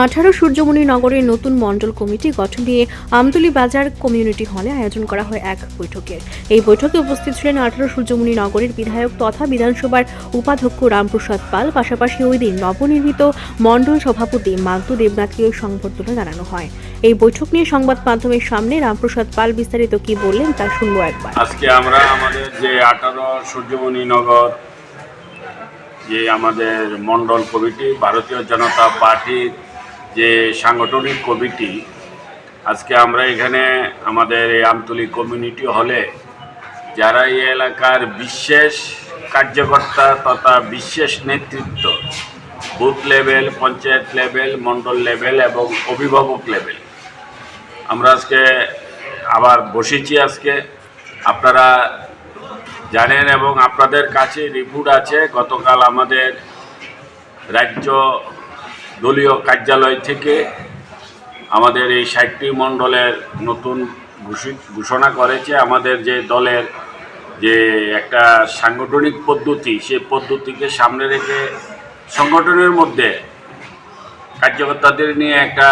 আঠারো সূর্যমণি নগরের নতুন মণ্ডল কমিটি গঠন নিয়ে আমতলী বাজার কমিউনিটি হলে আয়োজন করা হয় এক বৈঠকের এই বৈঠকে উপস্থিত ছিলেন আঠারো সূর্যমণি নগরের বিধায়ক তথা বিধানসভার উপাধ্যক্ষ রামপ্রসাদ পাল। পাশাপাশি ওই দিন নবনির্মিত মণ্ডল সভাপতি মান্তু দেবনাথকেও সংবর্ধনা জানানো হয়। এই বৈঠক নিয়ে সংবাদ মাধ্যমের সামনে রামপ্রসাদ পাল বিস্তারিত কি বললেন তা শুনব একবার। আজকে আমরা আমাদের যে আঠারো সূর্যমণি নগর, যে আমাদের মণ্ডল কমিটি, ভারতীয় জনতা পার্টির যে সাংগঠনিক কমিটি, আজকে আমরা এখানে আমাদের এই আমতলী কমিউনিটি হলে যারা এই এলাকার বিশেষ কার্যকর্তা তথা বিশেষ নেতৃত্ব, booth level, panchayat level, Mandal level এবং অভিভাবক লেভেল, আমরা আজকে আবার বসেছি আজকে। আপনারা জানেন এবং আপনাদের কাছে রিপোর্ট আছে, গতকাল আমাদের রাজ্য দলীয় কার্যালয় থেকে আমাদের এই ষাটটি মণ্ডলের নতুন ঘোষণা করেছে। আমাদের যে দলের যে একটা সাংগঠনিক পদ্ধতি সেই পদ্ধতিকে সামনে রেখে সংগঠনের মধ্যে কার্যকর্তাদের নিয়ে একটা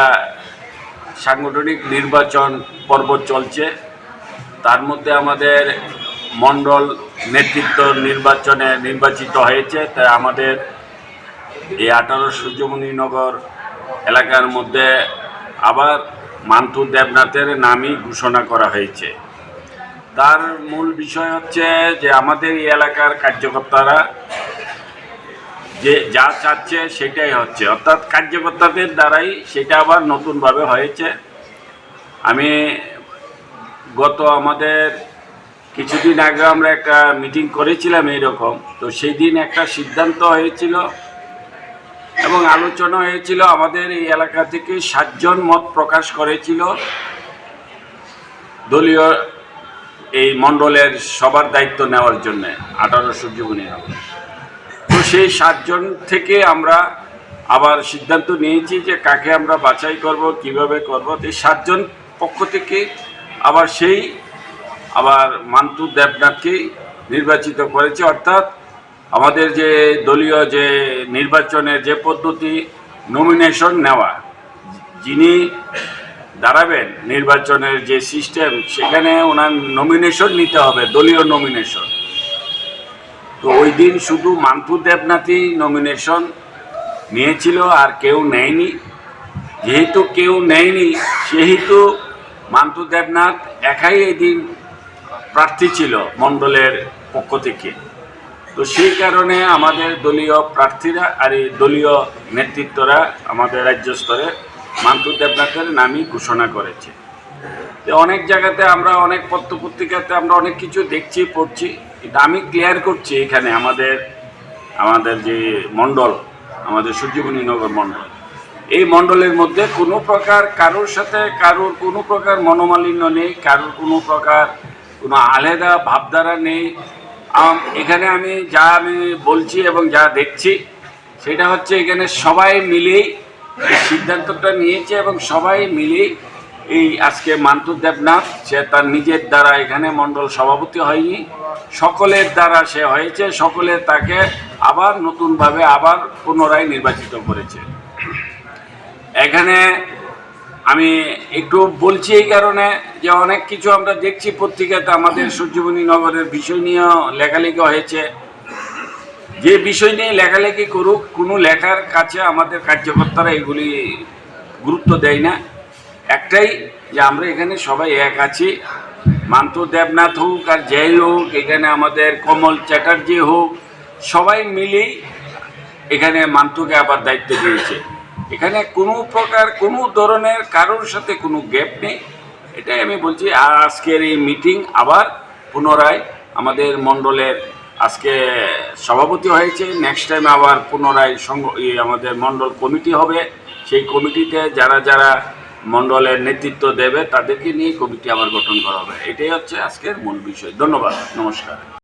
সাংগঠনিক নির্বাচন পর্ব চলছে। তার মধ্যে আমাদের মণ্ডল নেতৃত্ব নির্বাচনে নির্বাচিত হয়েছে। তাই আমাদের এই আঠারো সূর্যমণিনগর এলাকার মধ্যে আবার মান্থু দেবনাথের নামই ঘোষণা করা হয়েছে। তার মূল বিষয় হচ্ছে যে আমাদের এই এলাকার কার্যকর্তারা যে যা চাচ্ছে সেটাই হচ্ছে। অর্থাৎ কার্যকর্তাদের দ্বারাই সেটা আবার নতুনভাবে হয়েছে। আমি গত আমাদের কিছুদিন আগে আমরা একটা মিটিং করেছিলাম এইরকম। তো সেই দিন একটা সিদ্ধান্ত হয়েছিল এবং আলোচনা হয়েছিল আমাদের এই এলাকা থেকে সাতজন মত প্রকাশ করেছিল। দলীয় এই মণ্ডলের সবার দায়িত্ব নেওয়ার জন্য আঠারো সূর্যমণি নগর তো সেই সাতজন থেকে আমরা আবার সিদ্ধান্ত নিয়েছি যে কাকে আমরা বাছাই করব, কীভাবে করব। এই সাতজন পক্ষ থেকে আবার সেই, আবার মান্তু দেবনাথকেই নির্বাচিত করেছে। অর্থাৎ আমাদের যে দলীয় যে নির্বাচনের যে পদ্ধতি নমিনেশন নেওয়া, যিনি দাঁড়াবেন নির্বাচনের যে সিস্টেম সেখানে ওনার নমিনেশন নিতে হবে, দলীয় নমিনেশন তো ওই দিন শুধু মান্টু দেবনাথই নমিনেশন নিয়েছিল, আর কেউ নেয়নি। যেহেতু কেউ নেয়নি, সেহেতু মান্টু দেবনাথ একাই এই দিন প্রার্থী ছিল মণ্ডলের পক্ষ থেকে। তো সেই কারণে আমাদের দলীয় প্রার্থীরা আর এই দলীয় নেতৃত্বরা আমাদের রাজ্য স্তরে মান্টু দেবনাথের নামই ঘোষণা করেছে। তো অনেক জায়গাতে আমরা, অনেক পত্র পত্রিকাতে আমরা অনেক কিছু দেখছি, পড়ছি, কিন্তু আমি ক্লিয়ার করছি এখানে আমাদের আমাদের যে মণ্ডল, আমাদের সূর্যমণি নগর মণ্ডল, এই মণ্ডলের মধ্যে কোনো প্রকার কারোর সাথে কারোর কোনো প্রকার মনোমালিন্য নেই, কারোর কোনো প্রকার কোনো আলাদা ভাবধারা নেই এখানে আমি যা আমি বলছি এবং যা দেখছি, সেটা হচ্ছে এখানে সবাই মিলেই সিদ্ধান্তটা নিয়েছে এবং সবাই মিলেই এই আজকে মান্তু দেবনাথ, সে তার নিজের দ্বারা এখানে মণ্ডল সভাপতি হয়নি, সকলের দ্বারা সে হয়েছে, সকলে তাকে আবার নতুনভাবে আবার পুনরায় নির্বাচিত করেছে। এখানে আমি একটু বলছি এই কারণে যে অনেক কিছু আমরা দেখছি পত্রিকাতে, আমাদের সূর্যমণি নগরের বিষয় নিয়েও লেখালেখি হয়েছে। যে বিষয় নিয়ে লেখালেখি করুক, কোনো লেখার কাছে আমাদের কার্যকর্তারা এগুলি গুরুত্ব দেয় না। একটাই যে আমরা এখানে সবাই এক আছি মান্ত দেবনাথ হোক আর জয় হোক, এখানে আমাদের কমল চ্যাটার্জি হোক, সবাই মিলেই এখানে মান্তুকে আবার দায়িত্ব দিয়েছে। এখানে কোনো প্রকার, কোনো ধরনের কারোর সাথে কোনো গ্যাপ নেই। এটাই আমি বলছি, আর আজকের এই মিটিং আবার পুনরায় আমাদের মণ্ডলের আজকে সভাপতি হয়েছে। নেক্সট টাইম আবার পুনরায় এই আমাদের মণ্ডল কমিটি হবে। সেই কমিটিতে যারা যারা মণ্ডলের নেতৃত্ব দেবে, তাদেরকে নিয়ে কমিটি আবার গঠন করা হবে। এটাই হচ্ছে আজকের মূল বিষয়। ধন্যবাদ। নমস্কার।